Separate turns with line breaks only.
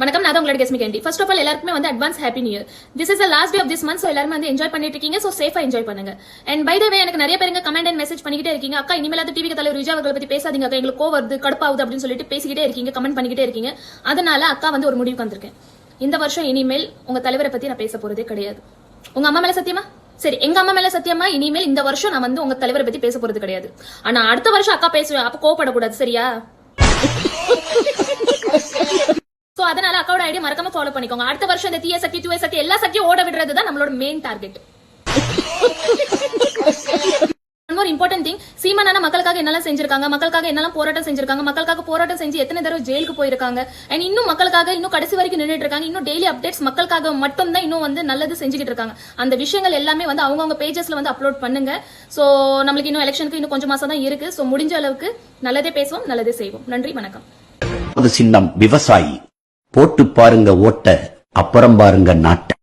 வணக்கம் நான் உங்களோட கெஸ்மி கேண்டி ஃபர்ஸ்ட் ஆஃப் ஆல் எல்லாருக்குமே வந்து advance happy new year this is last day of this month so எல்லாரும் வந்து என்ஜாய் பண்ணிட்டு இருக்கீங்க ஸோ சேஃபா என்ஜாய் பண்ணுங்க. அண்ட் பை த வே எனக்கு நிறைய பேருங்க கமெண்ட் அண்ட் மெசேஜ் பண்ணிக்கிட்டே இருக்கீங்க. அக்கா இனிமேலாவது டிவி தலைவர் விஜய் அவர்களை பத்தி பேசாதீங்க அக்கா. எங்களுக்கு கோவருது கடுப்பாகுது அப்படின்னு சொல்லிட்டு பேசிக்கிட்டே இருக்கீங்க கமெண்ட் பண்ணிக்கிட்டே இருக்கீங்க. அதனால அக்கா வந்து ஒரு முடிவுக்கு வந்திருக்கேன். இந்த வருஷம் இனிமேல் உங்க தலைவரை பத்தி நான் பேச போறதே கிடையாது. உங்க அம்மா மேல சத்தியமா? சரி எங்க அம்மா மேல சத்தியமா? இனிமேல் இந்த வருஷம் நான் வந்து உங்க தலைவரை பத்தி பேச போறது கிடையாது. ஆனா அடுத்த வருஷம் அக்கா பேசுவேன் அப்ப கோவப்படக்கூடாது சரியா? அதனால அக்காவோட ஐடியா மறக்காம ஃபாலோ பண்ணிக்கோங்க. அடுத்த வருஷம் இந்த தீய சக்தி தூய சக்தி எல்லா சக்தியும் ஓட விடுறது தான் நம்மளோட மெயின் டார்கெட் ஒரு இம்பார்ட்டன்ட் திங் சீமானான மக்களுக்காக என்னெல்லாம் செஞ்சிருக்காங்க மக்களுக்காக என்னெல்லாம் போராட்டம் செஞ்சிருக்காங்க மக்களுக்காக போராட்டம் செஞ்சு எத்தனை தடவை ஜெயிலுக்கு போயிருக்காங்க அண்ட் இன்னும் மக்களுக்காக இன்னும் கடைசி வரைக்கும் நின்றுட்டு இருக்காங்க இன்னும் டெய்லி அப்டேட்ஸ் மக்களுக்காக மட்டும் தான் இன்னும் வந்து நல்லது செஞ்சுக்கிட்டு இருக்காங்க. அந்த விஷயங்கள் எல்லாமே வந்து அவங்கவுங்க பேஜஸ்ல வந்து அப்லோட் பண்ணுங்க. ஸோ நம்மளுக்கு இன்னும் எலெக்ஷனுக்கு இன்னும் கொஞ்சம் மாசம் தான் இருக்கு. ஸோ முடிஞ்ச அளவுக்கு நல்லதே பேசுவோம் நல்லதே செய்வோம். நன்றி வணக்கம்.
சின்னம் விவசாயி. போட்டு பாருங்க ஓட்ட அப்புறம் பாருங்க நாட்டை.